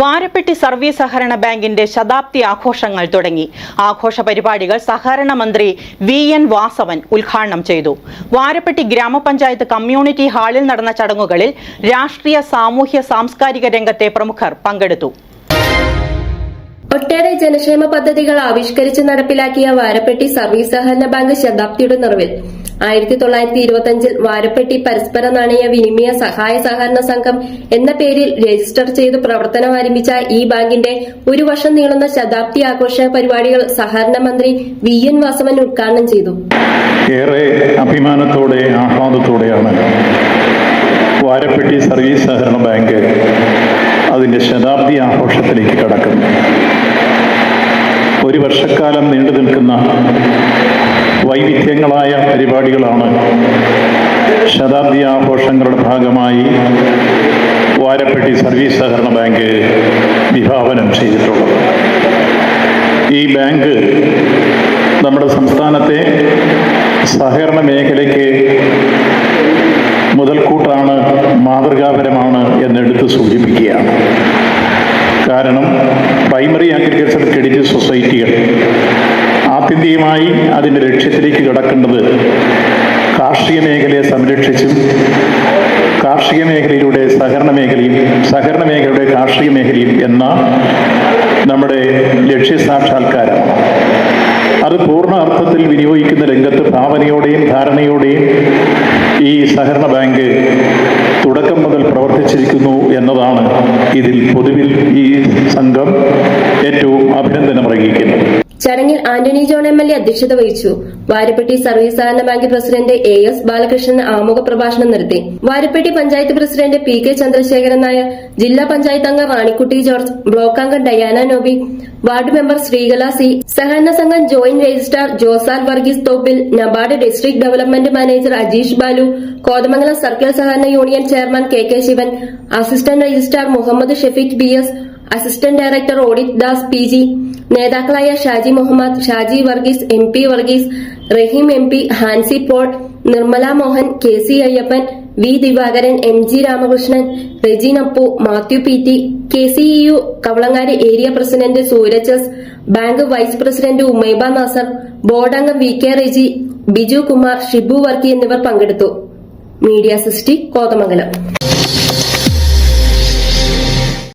Varappetty service സഹകരണ ബാങ്കിന്റെ ശതാബ്ദി ആഘോഷങ്ങൾ തുടങ്ങി. ആഘോഷ പരിപാടികൾ സഹകരണ മന്ത്രി വി എൻ വാസവൻ ഉദ്ഘാടനം ചെയ്തു. വാരപ്പെട്ടി ഗ്രാമപഞ്ചായത്ത് കമ്മ്യൂണിറ്റി ഹാളിൽ നടന്ന ചടങ്ങുകളിൽ രാഷ്ട്രീയ സാമൂഹ്യ സാംസ്കാരിക രംഗത്തെ പ്രമുഖർ പങ്കെടുത്തു. ഒട്ടേറെ ജനക്ഷേമ പദ്ധതികൾ ആവിഷ്കരിച്ച് നടപ്പിലാക്കിയ വാരപ്പെട്ടി സർവീസ് സഹകരണ ബാങ്ക് ശതാബ്ദിയുടെ നിറവിൽ. ആയിരത്തി തൊള്ളായിരത്തി ഇരുപത്തിയഞ്ചിൽ വാരപ്പെട്ടി പരസ്പര നാണയ വിനിമയ സഹായ സഹകരണ സംഘം എന്ന പേരിൽ രജിസ്റ്റർ ചെയ്ത് പ്രവർത്തനം ആരംഭിച്ച ഈ ബാങ്കിന്റെ ഒരു വർഷം നീളുന്ന ശതാബ്ദി ആഘോഷ പരിപാടികൾ സഹകരണ മന്ത്രി വി എൻ വാസവൻ ഉദ്ഘാടനം ചെയ്തു. ഏറെ അഭിമാനത്തോടെ ആഹ്ലാദത്തോടെയാണ് വാരപ്പെട്ടി സർവീസ് സഹകരണ ബാങ്ക് അതിന്റെ ശതാബ്ദി ആഘോഷത്തിലേക്ക് കടക്കുന്നു ഒരു വർഷക്കാലം നീണ്ടു നിൽക്കുന്ന വൈവിധ്യങ്ങളായ പരിപാടികളാണ് ശതാബ്ദി ആഘോഷങ്ങളുടെ ഭാഗമായി വാരപ്പെട്ടി സർവീസ് സഹകരണ ബാങ്ക് വിഭാവനം ചെയ്തിട്ടുള്ളത്. ഈ ബാങ്ക് നമ്മുടെ സംസ്ഥാനത്തെ സഹകരണ മേഖലയ്ക്ക് മുതൽക്കൂട്ടാണ് മാതൃകാപരമാണ് എന്നെടുത്ത് സൂചിപ്പിക്കുകയാണ്. കാരണം പ്രൈമറി അഗ്രികൾച്ചർ ക്രെഡിറ്റ് സൊസൈറ്റികൾ ആത്യന്തികമായി അതിന്റെ ലക്ഷ്യത്തിലേക്ക് കിടക്കേണ്ടത് കാർഷിക മേഖലയെ സംരക്ഷിച്ചും കാർഷിക മേഖലയിലൂടെ സഹകരണ മേഖലയും സഹകരണ മേഖലയുടെ കാർഷിക മേഖലയും എന്ന നമ്മുടെ ലക്ഷ്യസാക്ഷാത്കാരം അത് പൂർണ അർത്ഥത്തിൽ വിനിയോഗിക്കുന്ന രംഗത്ത് ഭാവനയോടെയും ധാരണയോടെയും ഈ സഹകരണ ബാങ്ക് മുതൽ പ്രവർത്തിച്ചിരിക്കുന്നു എന്നതാണ് ഇതിൽ പൊതുവിൽ ഈ സംഘം ഏറ്റവും അഭിനന്ദനം അറിയിക്കുന്നത് ചടങ്ങിൽ Antony John M L A അധ്യക്ഷത വഹിച്ചു. വാരപ്പെട്ടി സർവീസ് സഹകരണ bank president A S Balakrishnan ആമുഖ പ്രഭാഷണം നടത്തി. Varappetty panchayat president P K Chandrasekharan Nair ജില്ലാ പഞ്ചായത്ത് അംഗം റാണിക്കുട്ടി ജോർജ് ബ്ലോക്ക് അംഗം Diana Noby ward member Sreekala C സഹകരണ സംഘം joint registrar Josal Varghese Thoppil NABARD district development manager Ajeesh Balu Kothamangalam circle സഹകരണ union chairman K K Sivan assistant registrar Muhammad Shefeeq B S assistant director audit Das P G നേതാക്കളായ Shaji Muhammad Shaji Varghese M P Varghese Raheem M P Hansi Paul Nirmala Mohan K C Ayyappan V Divakaran M G Ramakrishnan Reji Appu Mathew P T K C U Kavalangad area president Sooraj S bank vice president Umaiba Nasar board അംഗം V K Reji Biju Kumar Shibu Varkey എന്നിവർ പങ്കെടുത്തു. Media സിസ്റ്റി കോതമംഗലം.